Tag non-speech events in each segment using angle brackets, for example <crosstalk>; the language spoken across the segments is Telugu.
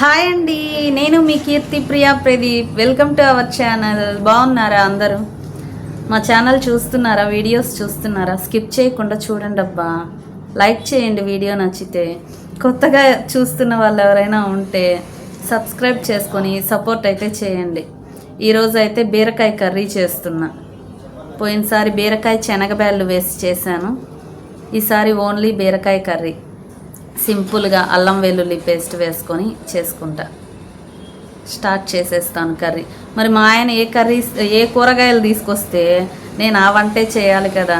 హాయ్ అండి నేను మీ Keerthi Priya Pradeep. Welcome to our channel బాగున్నారా అందరూ? మా ఛానల్ చూస్తున్నారా? వీడియోస్ చూస్తున్నారా? స్కిప్ చేయకుండా చూడండి అబ్బా. లైక్ చేయండి వీడియో నచ్చితే. కొత్తగా చూస్తున్న వాళ్ళు ఎవరైనా ఉంటే సబ్స్క్రైబ్ చేసుకొని సపోర్ట్ అయితే చేయండి. ఈరోజు అయితే బీరకాయ కర్రీ చేస్తున్నా. పోయినసారి బీరకాయ శనగబ్యాళ్ళు వేసి చేశాను. ఈసారి ఓన్లీ బీరకాయ కర్రీ. సింపుల్గా అల్లం వెల్లుల్లి పేస్ట్ వేసుకొని చేసుకుంటా. స్టార్ట్ చేసేస్తాను కర్రీ. మరి మా ఆయన ఏ కర్రీ ఏ కూరగాయలు తీసుకొస్తే నేను ఆ వంటే చేయాలి కదా.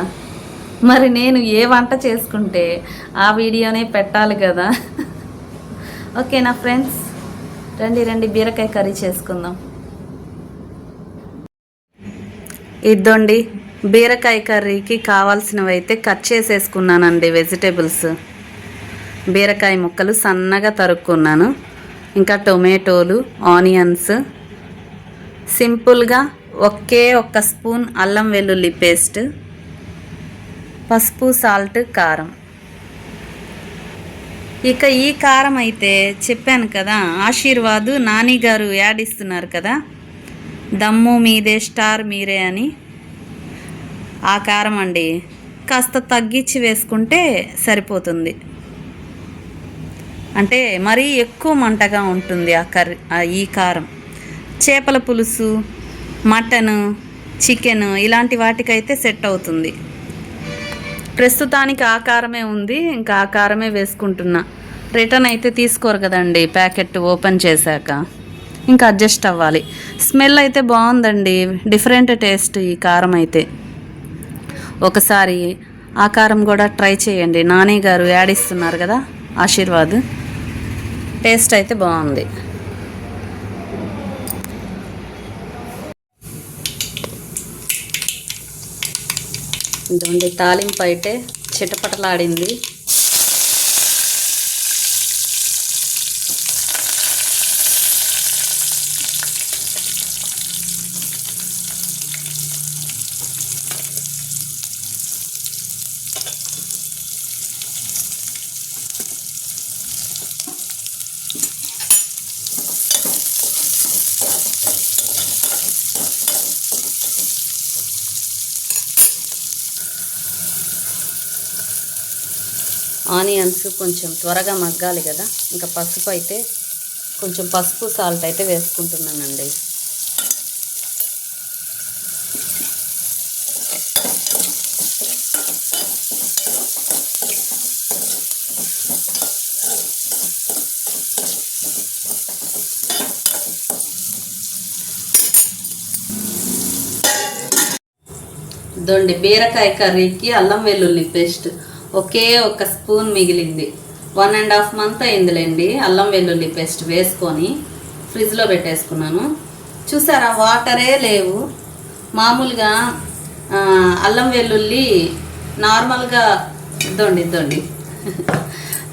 మరి నేను ఏ వంట చేసుకుంటే ఆ వీడియోనే పెట్టాలి కదా. ఓకేనా ఫ్రెండ్స్ రండి రండి బీరకాయ కర్రీ చేసుకుందాం. ఇద్దండి బీరకాయ కర్రీకి కావాల్సినవి అయితే కట్ చేసేసుకున్నానండి వెజిటేబుల్స్. బీరకాయ ముక్కలు సన్నగా తరుక్కున్నాను. ఇంకా టొమాటోలు ఆనియన్స్. సింపుల్గా ఒకే ఒక్క స్పూన్ అల్లం వెల్లుల్లి పేస్ట్ పసుపు సాల్ట్ కారం. ఇక ఈ కారం అయితే చెప్పాను కదా ఆశీర్వాదు నాని గారు యాడ్ ఇస్తున్నారు కదా దమ్ము మీదే స్టార్ మీరే అని. ఆ కారం అండి కాస్త తగ్గించి వేసుకుంటే సరిపోతుంది. అంటే మరీ ఎక్కువ మంటగా ఉంటుంది ఆ కర్రీ ఈ కారం. చేపల పులుసు మటను చికెన్ ఇలాంటి వాటికైతే సెట్ అవుతుంది. ప్రస్తుతానికి ఆ కారమే ఉంది ఇంకా ఆ కారమే వేసుకుంటున్నా. రిటర్న్ అయితే తీసుకోరు కదండి ప్యాకెట్ ఓపెన్ చేశాక. ఇంకా అడ్జస్ట్ అవ్వాలి. స్మెల్ అయితే బాగుందండి డిఫరెంట్ టేస్ట్ ఈ కారం అయితే. ఒకసారి ఆ కారం కూడా ట్రై చేయండి. నాని గారు యాడ్ ఇస్తున్నారు కదా ఆశీర్వాద్. టేస్ట్ అయితే బాగుంది. ఇదండి తాలింపు అయితే చిటపటలాడింది. ఆనియన్స్ కొంచెం త్వరగా మగ్గాలి కదా. ఇంకా పసుపు అయితే కొంచెం పసుపు సాల్ట్ అయితే వేసుకుంటున్నానండి. దొండి బీరకాయ కర్రీకి అల్లం వెల్లుల్లి పేస్ట్. ఒకే ఒక స్పూన్ మిగిలింది. వన్ అండ్ హాఫ్ మంత్ అయిందిలేండి. అల్లం వెల్లుల్లి పేస్ట్ వేసుకొని ఫ్రిడ్జ్లో పెట్టేసుకున్నాను. చూసారా వాటరే లేవు. మామూలుగా అల్లం వెల్లుల్లి నార్మల్గా ఇద్దండి ఇద్దండి.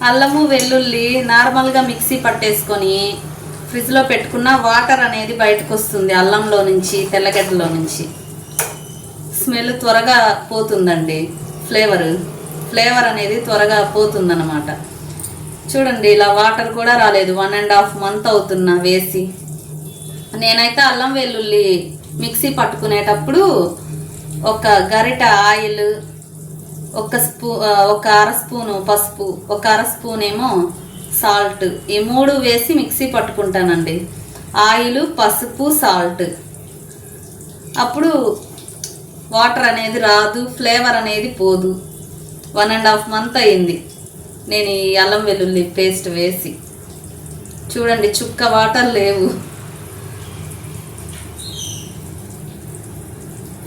అల్లము వెల్లుల్లి నార్మల్గా మిక్సీ పట్టేసుకొని ఫ్రిడ్జ్లో పెట్టుకున్న వాటర్ అనేది బయటకు వస్తుంది అల్లంలో నుంచి తెల్లగడ్డలో నుంచి. స్మెల్ త్వరగా పోతుందండి. ఫ్లేవరు. ఫ్లేవర్ అనేది త్వరగా పోతుందన్నమాట. చూడండి ఇలా వాటర్ కూడా రాలేదు. వన్ అండ్ హాఫ్ మంత్ అవుతున్నా వేసి. నేనైతే అల్లం వెల్లుల్లి మిక్సీ పట్టుకునేటప్పుడు ఒక గరిట ఆయిల్ ఒక స్పూ ఒక అర స్పూను పసుపు ఒక అర స్పూన్ ఏమో సాల్ట్ ఈ మూడు వేసి మిక్సీ పట్టుకుంటానండి. ఆయిల్ పసుపు సాల్ట్. అప్పుడు వాటర్ అనేది రాదు ఫ్లేవర్ అనేది పోదు. వన్ అండ్ హాఫ్ మంత్ అయింది. నేను ఈ అల్లం వెల్లుల్లి పేస్ట్ వేసి. చూడండి చుక్క వాటర్ లేవు.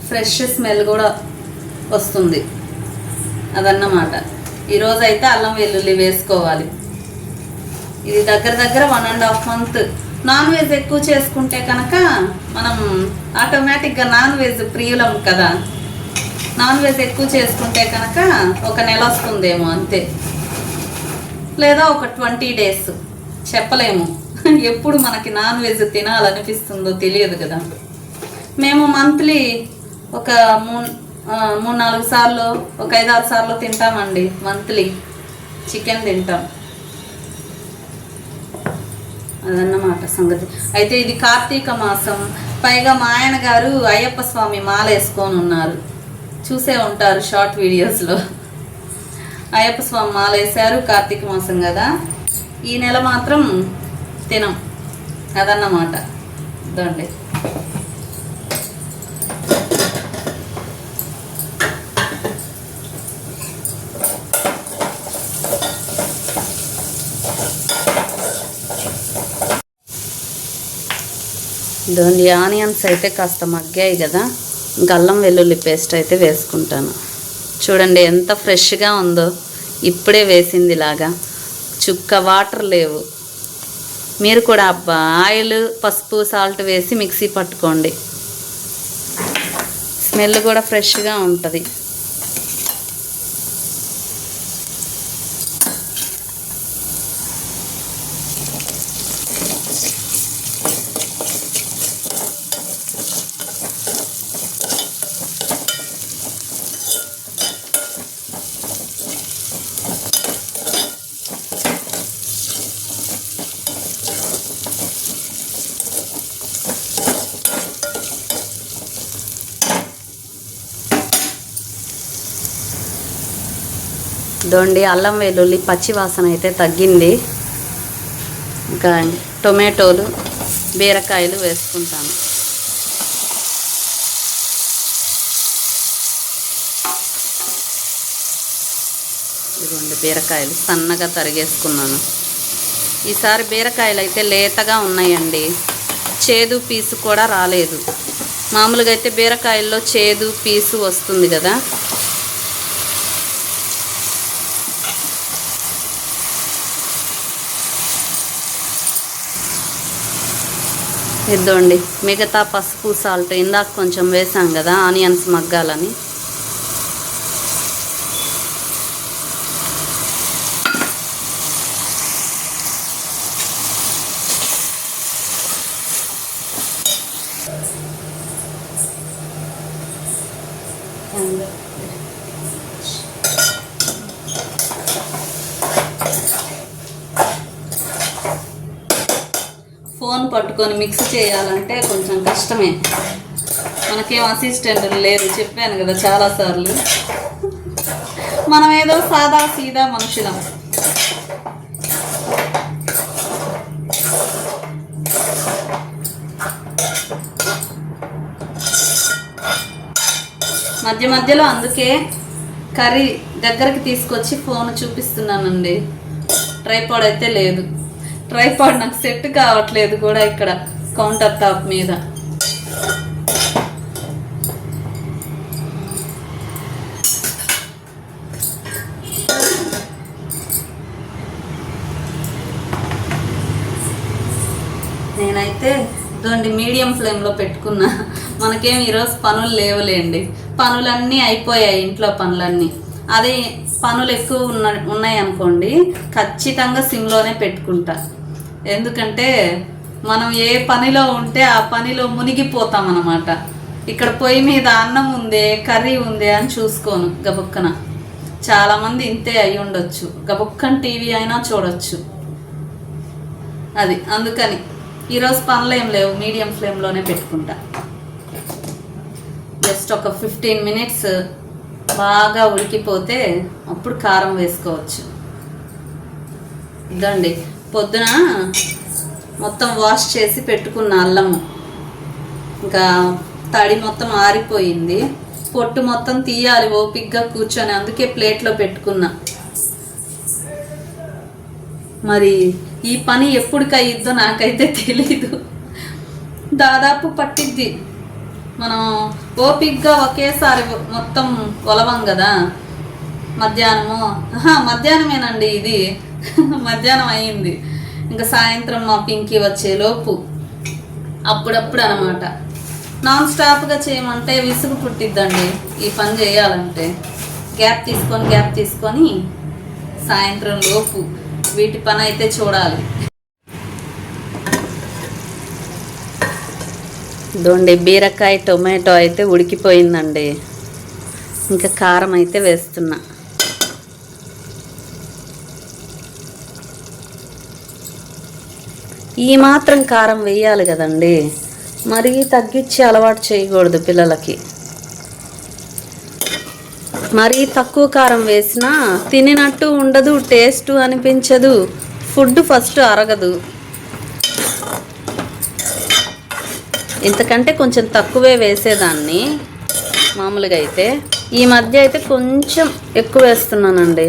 ఫ్రెష్ స్మెల్ కూడా వస్తుంది. అదన్నమాట. ఈరోజు అయితే అల్లం వెల్లుల్లి వేసుకోవాలి. ఇది దగ్గర దగ్గర one and half month. Non veg ఎక్కువ చేసుకుంటే కనుక మనం ఆటోమేటిక్గా నాన్ వెజ్ ప్రియులం కదా. నాన్ వెజ్ ఎక్కువ చేసుకుంటే కనుక ఒక నెల వస్తుందేమో అంతే. లేదా ఒక ట్వంటీ డేస్. చెప్పలేము. <laughs> ఎప్పుడు మనకి నాన్ వెజ్ తినాలనిపిస్తుందో తెలియదు కదా. మేము మంత్లీ ఒక మూడు మూడు నాలుగు సార్లు ఒక ఐదు ఆరు సార్లు తింటామండి మంత్లీ. చికెన్ తింటాం. అదన్నమాట సంగతి. అయితే ఇది కార్తీక మాసం. పైగా మా ఆయన గారు అయ్యప్ప స్వామి మాల వేసుకొని ఉన్నారు. చూసే ఉంటారు షార్ట్ వీడియోస్లో. అయ్యప్ప స్వామి మాల వేశారు కార్తీక మాసం కదా. ఈ నెల మాత్రం తినం. అదన్నమాట. ఇదండి. ఇదండి ఆనియన్స్ అయితే కాస్త మగ్గాయి కదా. గల్లం వెల్లుల్లి పేస్ట్ అయితే వేసుకుంటాను. చూడండి ఎంత ఫ్రెష్గా ఉందో. ఇప్పుడే వేసింది లాగా. చుక్క వాటర్ లేవు. మీరు కూడా అబ్బా ఆయిల్ పసుపు సాల్ట్ వేసి మిక్సీ పట్టుకోండి. స్మెల్ కూడా ఫ్రెష్గా ఉంటుంది. దొండి అల్లం వెల్లుల్లి పచ్చి వాసన అయితే తగ్గింది. ఇంకా టొమాటోలు బీరకాయలు వేసుకుంటాను. ఇదిగోండి బీరకాయలు సన్నగా తరిగేసుకున్నాను. ఈసారి బీరకాయలు అయితే లేతగా ఉన్నాయండి. చేదు పీసు కూడా రాలేదు. మామూలుగా అయితే బీరకాయల్లో చేదు పీసు వస్తుంది కదా. ఇద్దండి. మిగతా పసుపు సాల్ట్ ఇందాక కొంచెం వేసాం కదా ఆనియన్స్ మగ్గాలని ఫోన్ పట్టుకొని మిక్స్ చేయాలంటే కొంచెం కష్టమే. మనకేం అసిస్టెంట్ లేరు చెప్పాను కదా చాలాసార్లు మనం ఏదో సాదా సీదా మనుషులం. మధ్య మధ్యలో అందుకే కర్రీ దగ్గరికి తీసుకొచ్చి ఫోన్ చూపిస్తున్నానండి. ట్రైపాడ్ అయితే లేదు. ట్రైపాడ్ నాకు సెట్ కావట్లేదు కూడా ఇక్కడ కౌంటర్ టాప్ మీద. నేనైతే ఇదండి మీడియం ఫ్లేమ్లో పెట్టుకున్నా. మనకేం ఈరోజు పనులు లేవులేండి. పనులన్నీ అయిపోయాయి ఇంట్లో పనులన్నీ. అదే పనులు ఎక్కువ ఉన్న ఉన్నాయి అనుకోండి ఖచ్చితంగా సిమ్లోనే పెట్టుకుంటా. ఎందుకంటే మనం ఏ పనిలో ఉంటే ఆ పనిలో మునిగిపోతాం అన్నమాట ఇక్కడ పొయ్యి మీద అన్నం ఉందే కర్రీ ఉందే అని చూసుకోను గబుక్కన. చాలామంది ఇంతే అయి ఉండొచ్చు. గబుక్కన టీవీ అయినా చూడొచ్చు. అది అందుకని ఈరోజు పనులు ఏం లేవు మీడియం ఫ్లేమ్లోనే పెట్టుకుంటా. జస్ట్ ఒక ఫిఫ్టీన్ మినిట్స్ బాగా ఉడికిపోతే అప్పుడు కారం వేసుకోవచ్చు. ఇదండి. పొద్దున మొత్తం వాష్ చేసి పెట్టుకున్న అల్లము ఇంకా తడి మొత్తం ఆరిపోయింది. పొట్టు మొత్తం తీయాలి ఓపిక్గా కూర్చొని. అందుకే ప్లేట్లో పెట్టుకున్నా. మరి ఈ పని ఎప్పుడుకయ్యిద్దో నాకైతే తెలీదు. దాదాపు పట్టిద్ది. మనం ఓపిక్గా ఒకేసారి మొత్తం కొలవం కదా. మధ్యాహ్నము మధ్యాహ్నమేనండి ఇది. <laughs> మధ్యాహ్నం అయింది. ఇంకా సాయంత్రం మా పింకీ వచ్చేలోపు అప్పుడప్పుడు అనమాట నాన్ స్టాప్గా చేయమంటే విసుగు పుట్టిద్దండి. ఈ పని చేయాలంటే. గ్యాప్ తీసుకొని గ్యాప్ తీసుకొని సాయంత్రం లోపు వీటి పని అయితే చూడాలి. దొండి బీరకాయ టొమాటో అయితే ఉడికిపోయిందండి. ఇంకా కారం అయితే వేస్తున్నా. ఈ మాత్రం కారం వేయాలి కదండి. మరీ తగ్గించి అలవాటు చేయకూడదు పిల్లలకి. మరీ తక్కువ కారం వేసినా తినినట్టు ఉండదు టేస్ట్ అనిపించదు. ఫుడ్ ఫస్ట్ అరగదు. ఇంతకంటే కొంచెం తక్కువే వేసేదాన్ని. మామూలుగా అయితే ఈ మధ్య అయితే కొంచెం ఎక్కువ వేస్తున్నానండి.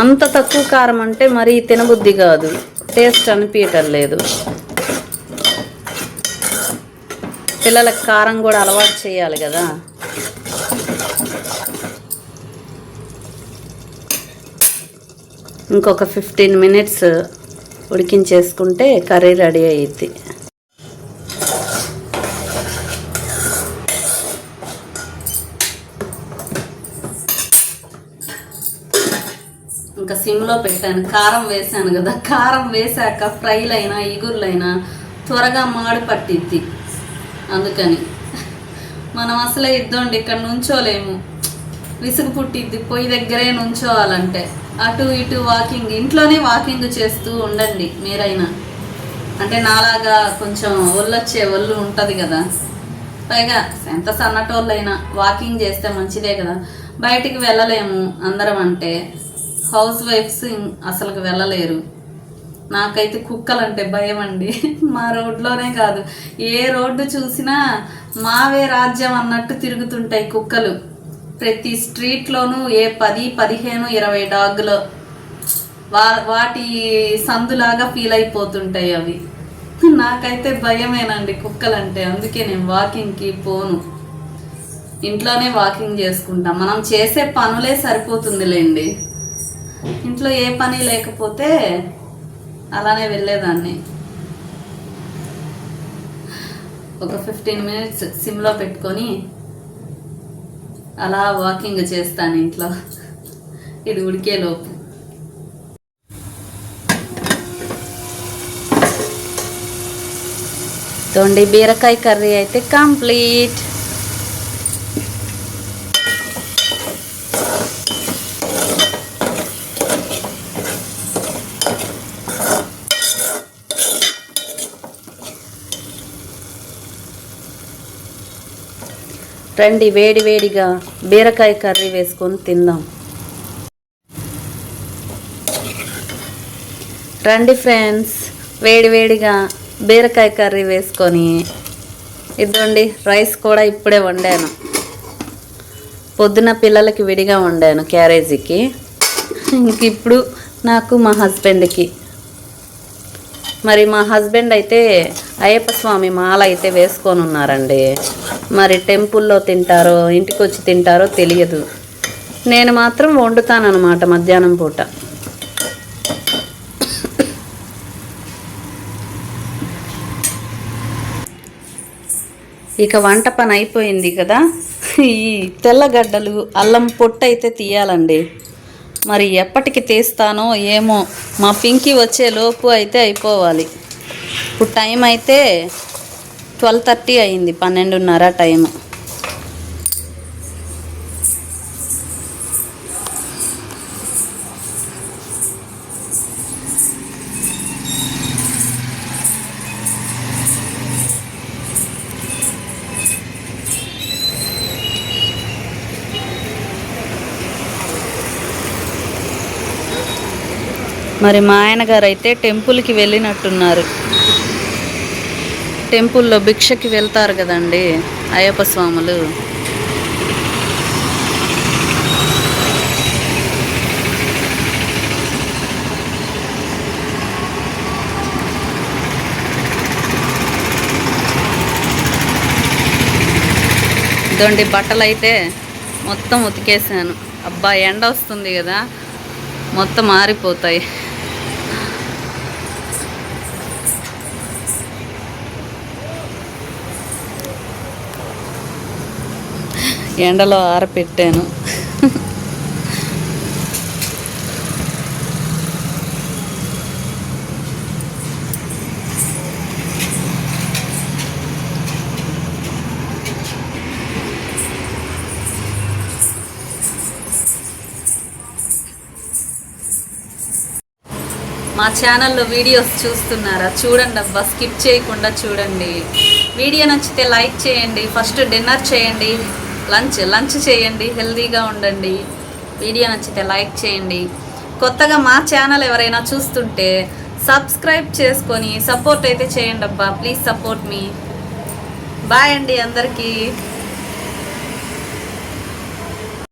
అంత తక్కువ కారం అంటే మరీ తినబుద్ధి కాదు. టేస్ట్ అనిపించటం లేదు. పిల్లలకు కారం కూడా అలవాటు చేయాలి కదా. ఇంకొక ఫిఫ్టీన్ మినిట్స్ ఉడికించేసుకుంటే కర్రీ రెడీ అయ్యిద్ది ఇంకా పెట్టాను. కారం వేసాను కదా. కారం వేసాక ఫ్రైలైనా ఇగుర్లైనా త్వరగా మాడి పట్టిద్ది. అందుకని. మనం అసలే ఇద్దండి ఇక్కడ నుంచోలేము. విసుగు పుట్టిద్ది పొయ్యి దగ్గరే నుంచోవాలంటే. అటు ఇటు వాకింగ్ ఇంట్లోనే వాకింగ్ చేస్తూ ఉండండి మీరైనా. అంటే నాలాగా కొంచెం ఒళ్ళొచ్చే ఒళ్ళు ఉంటుంది కదా. పైగా ఎంత సన్నటోళ్ళైనా వాకింగ్ చేస్తే మంచిదే కదా. బయటికి వెళ్ళలేము అందరం అంటే. హౌస్ వైఫ్స్ అసలుకి వెళ్ళలేరు. నాకైతే కుక్కలంటే భయం అండి <laughs> మా రోడ్లోనే కాదు. ఏ రోడ్డు చూసినా మావే రాజ్యం అన్నట్టు తిరుగుతుంటాయి కుక్కలు. ప్రతి స్ట్రీట్లోనూ ఏ పది పదిహేను ఇరవై డాగులు వా వాటి సందులాగా ఫీల్ అయిపోతుంటాయి అవి. <laughs> నాకైతే భయమేనండి కుక్కలంటే. అందుకే నేను వాకింగ్కి పోను. ఇంట్లోనే వాకింగ్ చేసుకుంటాం. మనం చేసే పనులే సరిపోతుందిలేండి. ఇంట్లో ఏ పని లేకపోతే అలానే వెళ్ళేదాన్ని. ఒక ఫిఫ్టీన్ మినిట్స్ సిమ్లో పెట్టుకొని అలా వాకింగ్ చేస్తాను ఇంట్లో. ఇది ఉడికేలోపు తొండి బీరకాయ కర్రీ అయితే కంప్లీట్. రండి వేడి వేడిగా బీరకాయ కర్రీ వేసుకొని తిందాం. రండి ఫ్రెండ్స్ వేడి వేడిగా బీరకాయ కర్రీ వేసుకొని ఇదండి రైస్ కూడా ఇప్పుడే వండాను. పొద్దున పిల్లలకి విడిగా వండాను క్యారేజీకి. ఇంక ఇప్పుడు నాకు మా హస్బెండ్కి. మరి మా హస్బెండ్ అయితే అయ్యప్ప స్వామి మాల అయితే వేసుకొని ఉన్నారండి. మరి టెంపుల్లో తింటారో ఇంటికి వచ్చి తింటారో తెలియదు. నేను మాత్రం వండుతానన్నమాట మధ్యాహ్నం పూట. ఇక వంట పని అయిపోయింది కదా. ఈ తెల్లగడ్డలు అల్లం పొట్టు అయితే తీయాలండి. మరి ఎప్పటికి తీస్తానో ఏమో మా పింకి వచ్చే లోపు అయితే అయిపోవాలి. ఇప్పుడు టైం అయితే ట్వెల్వ్ థర్టీ అయింది పన్నెండున్నర టైం మరి మా ఆయన గారు అయితే టెంపుల్కి వెళ్ళినట్టున్నారు. టెంపుల్లో భిక్షకి వెళ్తారు కదండి అయ్యప్ప స్వాములు. ఇదండి బట్టలు అయితే మొత్తం ఉతికేసాను. అబ్బా ఎండ వస్తుంది కదా. మొత్తం మారిపోతాయి ఎండలో ఆరపెట్టాను. మా ఛానల్లో వీడియోస్ చూస్తున్నారా? చూడండి అబ్బా స్కిప్ చేయకుండా చూడండి. వీడియో నచ్చితే లైక్ చేయండి ఫస్ట్ డిన్నర్ చేయండి. లంచ్ లంచ్ చేయండి హెల్తీగా ఉండండి. వీడియో నచ్చితే లైక్ చేయండి. కొత్తగా మా ఛానల్ ఎవరైనా చూస్తుంటే సబ్స్క్రైబ్ చేసుకొని సపోర్ట్ అయితే చేయండి అబ్బా ప్లీజ్ సపోర్ట్ మీ. బాయ్ అండి అందరికీ.